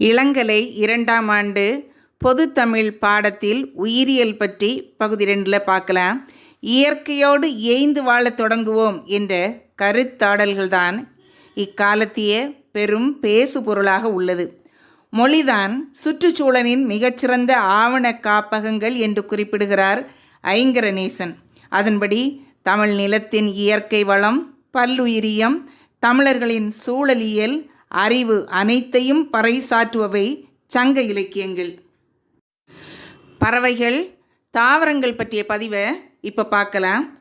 இளங்கலை இரண்டாம் ஆண்டு பொதுத்தமிழ் பாடத்தில் உயிரியல் பற்றி பகுதி ரெண்டில் பார்க்கலாம். இயற்கையோடு ஏய்ந்து வாழத் தொடங்குவோம் என்ற கருத்தாடல்கள்தான் இக்காலத்திய பெரும் பேசு பொருளாக உள்ளது. மொழிதான் சுற்றுச்சூழலின் மிகச்சிறந்த ஆவண காப்பகங்கள் என்று குறிப்பிடுகிறார் ஐங்கரநேசன். அதன்படி தமிழ் நிலத்தின் இயற்கை வளம் பல்லுயிரியம் தமிழர்களின் சூழலியல் அறிவு அனைத்தையும் பறைசாற்றுபவை. சங்க இலக்கியங்கள். பறவைகள் தாவரங்கள் பற்றிய பதிவை இப்போ பார்க்கலாம்.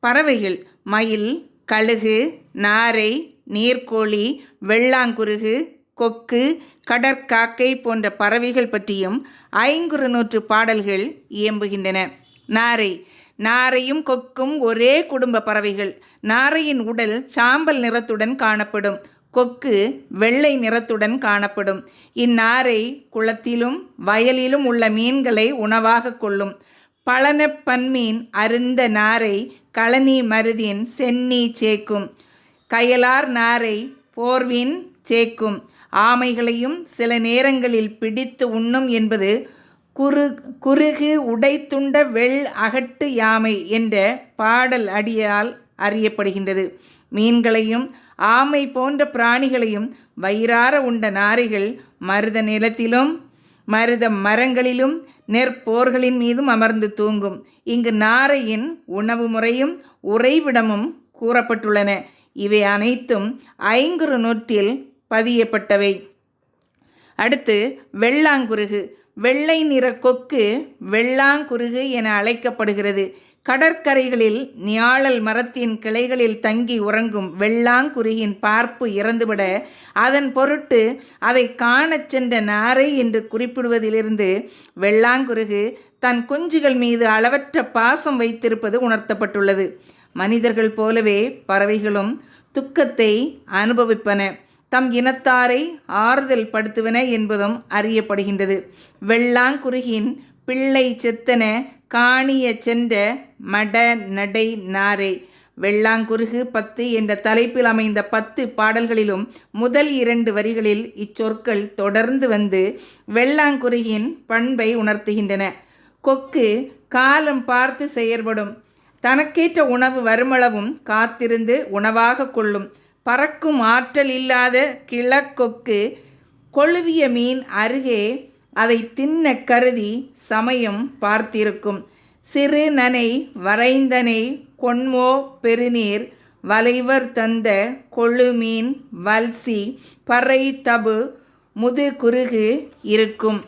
பறவைகள் மயில் கழுகு நாரை நீர்க்கோழி வெள்ளாங்குருகு கொக்கு கடற்காக்கை போன்ற பறவைகள் பற்றியும் ஐங்குறு நூற்று பாடல்கள் இயம்புகின்றன. நாரை நாரையும் கொக்கும் ஒரே குடும்ப பறவைகள். நாரையின் உடல் சாம்பல் நிறத்துடன் காணப்படும். கொக்கு வெள்ளை நிறத்துடன் காணப்படும். இந்நாரை குளத்திலும் வயலிலும் உள்ள மீன்களை உணவாக கொள்ளும். பழனப்பன்மீன் அருந்த நாரை களனி மருதின் சென்னி சேக்கும். கயலார் நாரை போர்வின் சேக்கும். ஆமைகளையும் சில நேரங்களில் பிடித்து உண்ணும் என்பது குறு குறுகு உடைத்துண்ட வெள் அகட்டு யாமை என்ற பாடல் அடியால் அறியப்படுகின்றது. மீன்களையும் ஆமை போன்ற பிராணிகளையும் வயிறார உண்ட நாரைகள் மருத நிலத்திலும் மருத மரங்களிலும் நெற்போர்களின் மீதும் அமர்ந்து தூங்கும். இங்கு நாரையின் உணவு முறையும் உறைவிடமும் கூறப்பட்டுள்ளன. இவை அனைத்தும் ஐங்குறு நூற்றில் பதியப்பட்டவை. அடுத்து வெள்ளாங்குருகு. வெள்ளை நிற கொக்கு வெள்ளாங்குருகு என அழைக்கப்படுகிறது. கடற்கரைகளில் நியாழல் மரத்தின் கிளைகளில் தங்கி உறங்கும் வெள்ளாங்குருகின் பார்ப்பு இறந்துவிட அதன் பொருட்டு அதை காணச் சென்ற நாரை என்று குறிப்பிடுவதிலிருந்து வெள்ளாங்குருகு தன் குஞ்சுகள் மீது அளவற்ற பாசம் வைத்திருப்பது உணர்த்தப்பட்டுள்ளது. மனிதர்கள் போலவே பறவைகளும் துக்கத்தை அனுபவிப்பன. தம் இனத்தாரை ஆறுதல் படுத்துவன என்பதும் அறியப்படுகின்றது. வெள்ளாங்குருகின் பிள்ளை செத்தன காணிய சென்ற மட நடை நாரே. வெள்ளாங்குருகு பத்து என்ற தலைப்பில் அமைந்த பத்து பாடல்களிலும் முதல் இரண்டு வரிகளில் இச்சொற்கள் தொடர்ந்து வந்து வெள்ளாங்குருகின் பண்பை உணர்த்துகின்றன. கொக்கு காலம் பார்த்து செயற்படும். தனக்கேற்ற உணவு வருமளவும் காத்திருந்து உணவாக கொள்ளும். பறக்கும் ஆற்றல் இல்லாத கிழக்கொக்கு கொழுவிய மீன் அருகே அதை தின்ன கருதி சமயம் பார்த்திருக்கும். சிறு நனை வரைந்தனை கொண்மோ பெருநீர் வலைவர் தந்த கொழுமீன் வல்சி பறை தபு முது குறுகு இருக்கும்.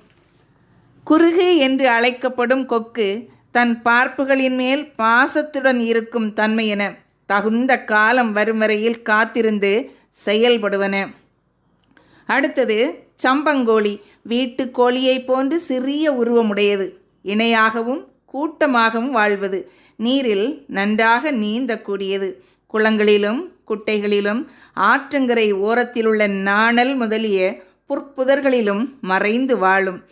குறுகு என்று அழைக்கப்படும் கொக்கு தன் பார்ப்புகளின் மேல் பாசத்துடன் இருக்கும் தன்மையென தகுந்த காலம் வரும் வரையில் காத்திருந்து செயல்படுவன. அடுத்தது சம்பங்கோழி. வீட்டு கோழியைப் போன்று சிறிய உருவமுடையது. இணையாகவும் கூட்டமாகவும் வாழ்வது. நீரில் நன்றாக நீந்தக்கூடியது. குளங்களிலும் குட்டைகளிலும் ஆற்றங்கரை ஓரத்திலுள்ள நாணல் முதலிய புற்புதர்களிலும் மறைந்து வாழும்.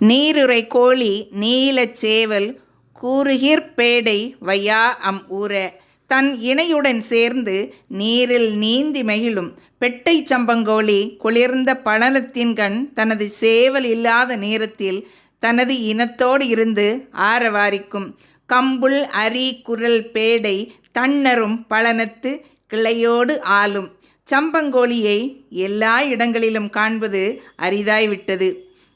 நீருரை கோழி நீலச் சேவல் கூறுகிற்பேடை வையா அம் ஊர. தன் இணையுடன் சேர்ந்து நீரில் நீந்தி மகிழும். பெட்டை சம்பங்கோழி குளிர்ந்த பழனத்தின் கண் தனது சேவல் இல்லாத நேரத்தில் தனது இனத்தோடு இருந்து ஆரவாரிக்கும். கம்புள் அரி குரல் பேடை தன்னரும் பழனத்து கிளையோடு ஆளும். சம்பங்கோழியை எல்லா இடங்களிலும் காண்பது அரிதாய்விட்டது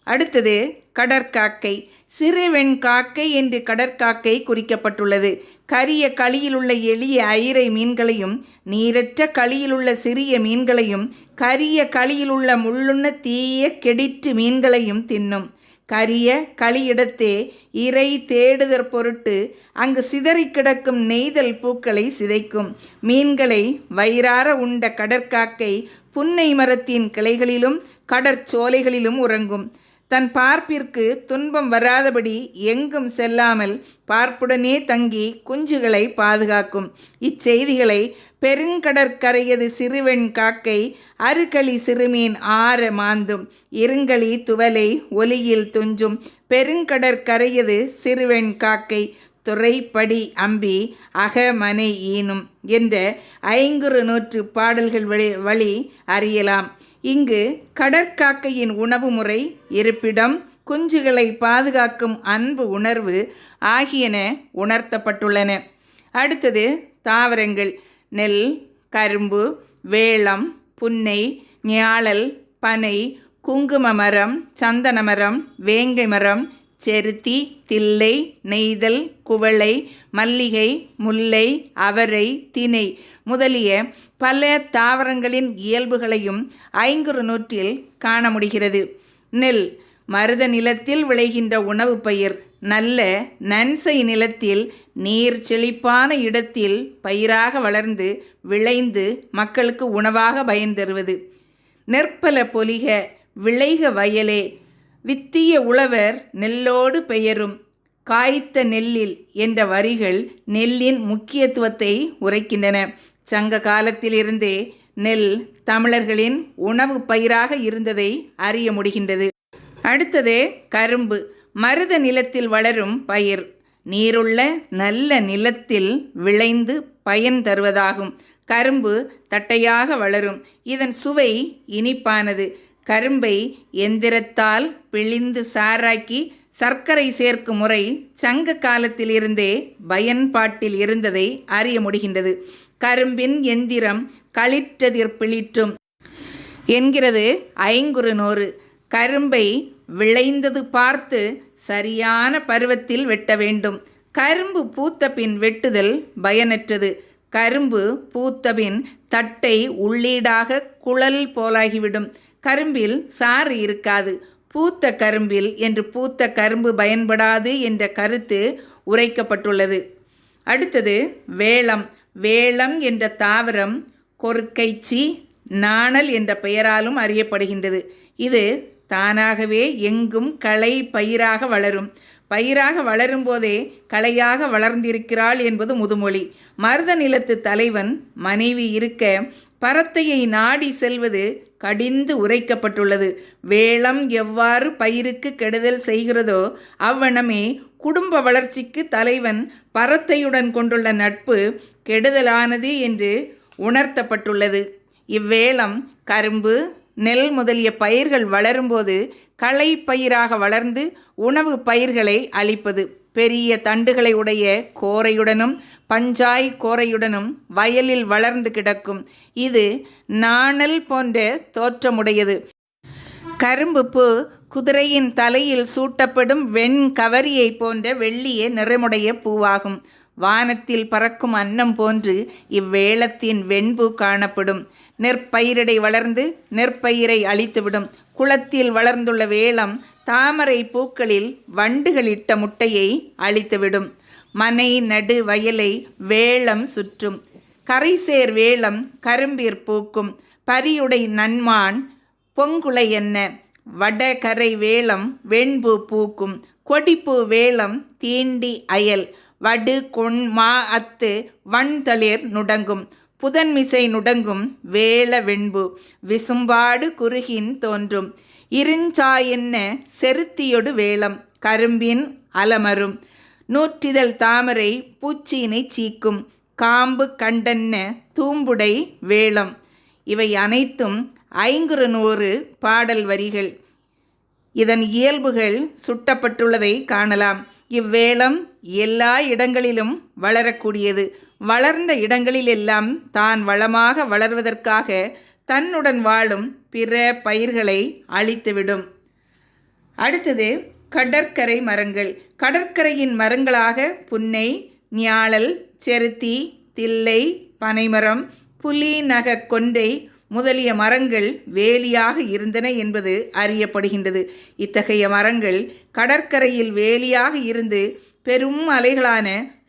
அடுத்தது கடற்காக்கை. சிறுவெண் காக்கை என்று கடற்காக்கை குறிக்கப்பட்டுள்ளது. கரிய களியிலுள்ள எளிய ஐரை மீன்களையும் நீரற்ற களியிலுள்ள சிறிய மீன்களையும் கரிய களியிலுள்ள முள்ளுண்ண தீய கெடிட்டு மீன்களையும் தின்னும். கரிய களியிடத்தே இறை தேடுதற் பொருட்டு அங்கு சிதறி கிடக்கும் நெய்தல் பூக்களை சிதைக்கும். மீன்களை வயிறார உண்ட கடற்காக்கை புன்னை மரத்தின் கிளைகளிலும் கடற்சோலைகளிலும் உறங்கும். தன் பார்ப்பிற்கு துன்பம் வராதபடி எங்கும் செல்லாமல் பார்ப்புடனே தங்கி குஞ்சுகளை பாதுகாக்கும். இச்செய்திகளை பெருங்கடற்கரையது சிறுவெண் காக்கை அருகளி சிறுமீன் ஆற மாந்தும் இருங்களி துவலை ஒலியில் துஞ்சும் பெருங்கடற்கரையது சிறுவெண் காக்கை துறைப்படி அம்பி அகமனை ஈனும் என்ற ஐங்குறு நூற்று பாடல்கள் வழி வழி அறியலாம். இங்கு கடற்காக்கையின் உணவு முறை இருப்பிடம் குஞ்சுகளை பாதுகாக்கும் அன்பு உணர்வு ஆகியன உணர்த்தப்பட்டுள்ளன. அடுத்தது தாவரங்கள். நெல் கரும்பு வேளம் புன்னை ஞாழல் பனை குங்கும மரம் சந்தன மரம் வேங்கை மரம் செருத்தி தில்லை நெய்தல் குவளை மல்லிகை முல்லை அவரை தினை முதலிய பல தாவரங்களின் இயல்புகளையும் ஐங்குறு நூற்றில் காண முடிகிறது. நெல் மருத நிலத்தில் விளைகின்ற உணவு பயிர் நல்ல நன்சை நிலத்தில் நீர் செழிப்பான இடத்தில் பயிராக வளர்ந்து விளைந்து மக்களுக்கு உணவாக பயன் தருவது. நெற்பல பொலிக விளைக வயலே வித்திய உழவர் நெல்லோடு பெயரும். காய்த்த நெல்லில் என்ற வரிகள் நெல்லின் முக்கியத்துவத்தை உரைக்கின்றன. சங்க காலத்திலிருந்தே நெல் தமிழர்களின் உணவு பயிராக இருந்ததை அறிய முடிகின்றது. அடுத்தது கரும்பு. மருத நிலத்தில் வளரும் பயிர். நீருள்ள நல்ல நிலத்தில் விளைந்து பயன் தருவதாகும். கரும்பு தட்டையாக வளரும். இதன் சுவை இனிப்பானது. கரும்பை எந்திரத்தால் பிழிந்து சாராக்கி சர்க்கரை சேர்க்கும் முறை சங்க காலத்திலிருந்தே பயன்பாட்டில் இருந்ததை அறிய முடிகின்றது. கரும்பின் எந்திரம் களிற்றதிர் பிளிற்றும் என்கிறது ஐங்குறு நூறு. கரும்பை விளைந்தது பார்த்து சரியான பருவத்தில் வெட்ட வேண்டும். கரும்பு பூத்த பின் வெட்டுதல் பயனற்றது. கரும்பு பூத்தபின் தட்டை உள்ளீடாக குழல் போலாகிவிடும். கரும்பில் சாறு இருக்காது. பூத்த கரும்பில் என்று பூத்த கரும்பு பயன்படாது என்ற கருத்து உரைக்கப்பட்டுள்ளது. அடுத்தது வேளம். வேளம் என்ற தாவரம் கொற்கைச்சி நாணல் என்ற பெயராலும் அறியப்படுகின்றது. இது தானாகவே எங்கும் களை பயிராக வளரும். பயிராக வளரும் போதே களையாக வளர்ந்திருக்கிறாள் என்பது முதுமொழி. மருத நிலத்து தலைவன் மனைவி இருக்க பரத்தையை நாடி செல்வது கடிந்து உரைக்கப்பட்டுள்ளது. வேளம் எவ்வாறு பயிருக்கு கெடுதல் செய்கிறதோ அவ்வனமே குடும்ப வளர்ச்சிக்கு தலைவன் பரத்தையுடன் கொண்டுள்ள நட்பு கெடுதலானது என்று உணர்த்தப்பட்டுள்ளது. இவ்வேளம் கரும்பு நெல் முதலிய பயிர்கள் வளரும்போது களை பயிராக வளர்ந்து உணவு பயிர்களை அளிப்பது பெரிய தண்டுகளை உடைய கோரையுடனும் பஞ்சாய் கோரையுடனும் வயலில் வளர்ந்து கிடக்கும். இது நாணல் போன்ற தோற்றமுடையது. கரும்பு பூ குதிரையின் தலையில் சூட்டப்படும் வெண் கவரியை போன்ற வெள்ளிய நிறமுடைய பூவாகும். வானத்தில் பறக்கும் அன்னம் போன்று இவ்வேளத்தின் வெண்பு காணப்படும். நெற்பயிரிடை வளர்ந்து நெற்பயிரை அழித்துவிடும். குளத்தில் வளர்ந்துள்ள வேளம் தாமரை பூக்களில் வண்டுகளிட்ட முட்டையை அழித்துவிடும். மனை நடு வயலை வேளம் சுற்றும். கரைசேர் வேளம் கரும்பீர் பூக்கும். பரியுடை நன்மான் பொங்குலை என்ன? வடகரை வேளம் வெண்பூ பூக்கும். கொடிப்பூ வேளம் தீண்டி அயல். வடு கொண் மா அத்து வண்தளிர் நுடங்கும். புதன்மிசை நுடங்கும் வேள வெண்பு. விசும்பாடு குறுகின் தோன்றும். இருஞ்சாயென்ன செருத்தியொடு வேளம். கரும்பின் அலமரும். நூற்றிதழ் தாமரை பூச்சியினை சீக்கும். காம்பு கண்டன்ன தூம்புடை வேளம். இவை அனைத்தும் ஐங்குறு நூறு பாடல் வரிகள். இதன் இயல்புகள் சுட்டப்பட்டுள்ளதை காணலாம். இவ்வேளம் எல்லா இடங்களிலும் வளரக்கூடியது. வளர்ந்த இடங்களிலெல்லாம் தான் வளமாக வளர்வதற்காக தன்னுடன் வாழும் பிற பயிர்களை அழித்துவிடும். அடுத்தது கடற்கரை மரங்கள். கடற்கரையின் மரங்களாக புன்னை ஞாழல் செருத்தி தில்லை பனைமரம் புலி நக கொண்டை முதலிய மரங்கள் வேலியாக இருந்தன என்பது அறியப்படுகின்றது. இத்தகைய மரங்கள் கடற்கரையில் வேலியாக இருந்து பெரும் அலைகளான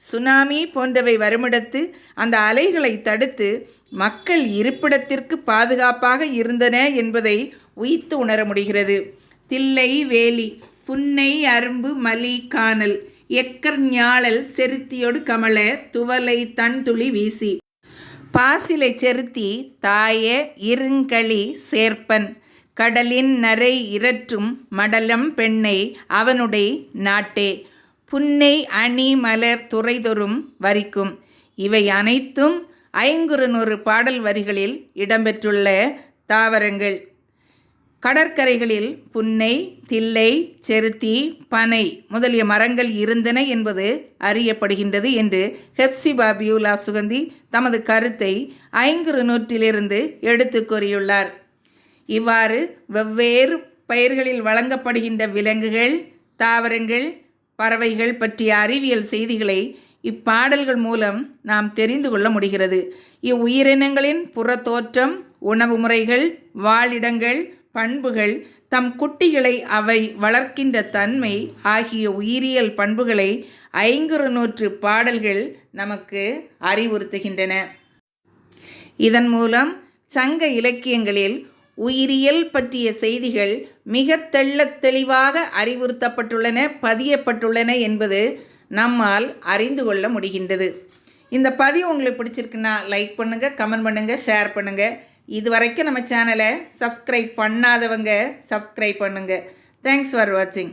சுனாமி போன்றவை வருமிடத்து அந்த அலைகளை தடுத்து மக்கள் இருப்பிடத்திற்கு பாதுகாப்பாக இருந்தன என்பதை உயித்து உணர முடிகிறது. தில்லை வேலி புன்னை அரும்பு மலி காணல் எக்கர் ஞாழல் செருத்தியொடு கமல துவலை தன்துளி வீசி. பாசிலை செருத்தி தாய இருங்களி சேர்ப்பன். கடலின் நரை இரற்றும் மடலம் பெண்ணை அவனுடைய நாட்டே. புன்னை அணி மலர் துறைதொறும் வரிக்கும். இவை அனைத்தும் ஐங்குறுநூறு பாடல் வரிகளில் இடம்பெற்றுள்ள தாவரங்கள். கடற்கரைகளில் புன்னை தில்லை செருத்தி பனை முதலிய மரங்கள் இருந்தன என்பது அறியப்படுகின்றது என்று ஹெப்சிபா பியூலா சுகந்தி தமது கருத்தை ஐங்குறு நூற்றிலிருந்து எடுத்து கூறியுள்ளார். இவ்வாறு வெவ்வேறு பயிர்களில் வழங்கப்படுகின்ற விலங்குகள் தாவரங்கள் பறவைகள் பற்றிய அறிவியல் செய்திகளை இப்பாடல்கள் மூலம் நாம் தெரிந்து கொள்ள முடிகிறது. இவ்வுயிரினங்களின் புறத்தோற்றம் உணவு முறைகள் வாழிடங்கள் பண்புகள் தம் குட்டிகளை அவை வளர்க்கின்ற தன்மை ஆகிய உயிரியல் பண்புகளை ஐங்குறு நூற்று பாடல்கள் நமக்கு அறிவுறுத்துகின்றன. இதன் மூலம் சங்க இலக்கியங்களில் உயிரியல் பற்றிய செய்திகள் மிக தெள்ளத் தெளிவாக அறிவுறுத்தப்பட்டுள்ளன பதியப்பட்டுள்ளன என்பது நம்மால் அறிந்து கொள்ள முடிகின்றது. இந்த பதிவு உங்களுக்கு பிடிச்சிருக்குன்னா லைக் பண்ணுங்கள் கமெண்ட் பண்ணுங்கள் ஷேர் பண்ணுங்கள் இது வரைக்கும் நம்ம சேனலை சப்ஸ்கிரைப் பண்ணாதவங்க சப்ஸ்கிரைப் பண்ணுங்கள் தேங்க்ஸ் ஃபார் வாட்சிங்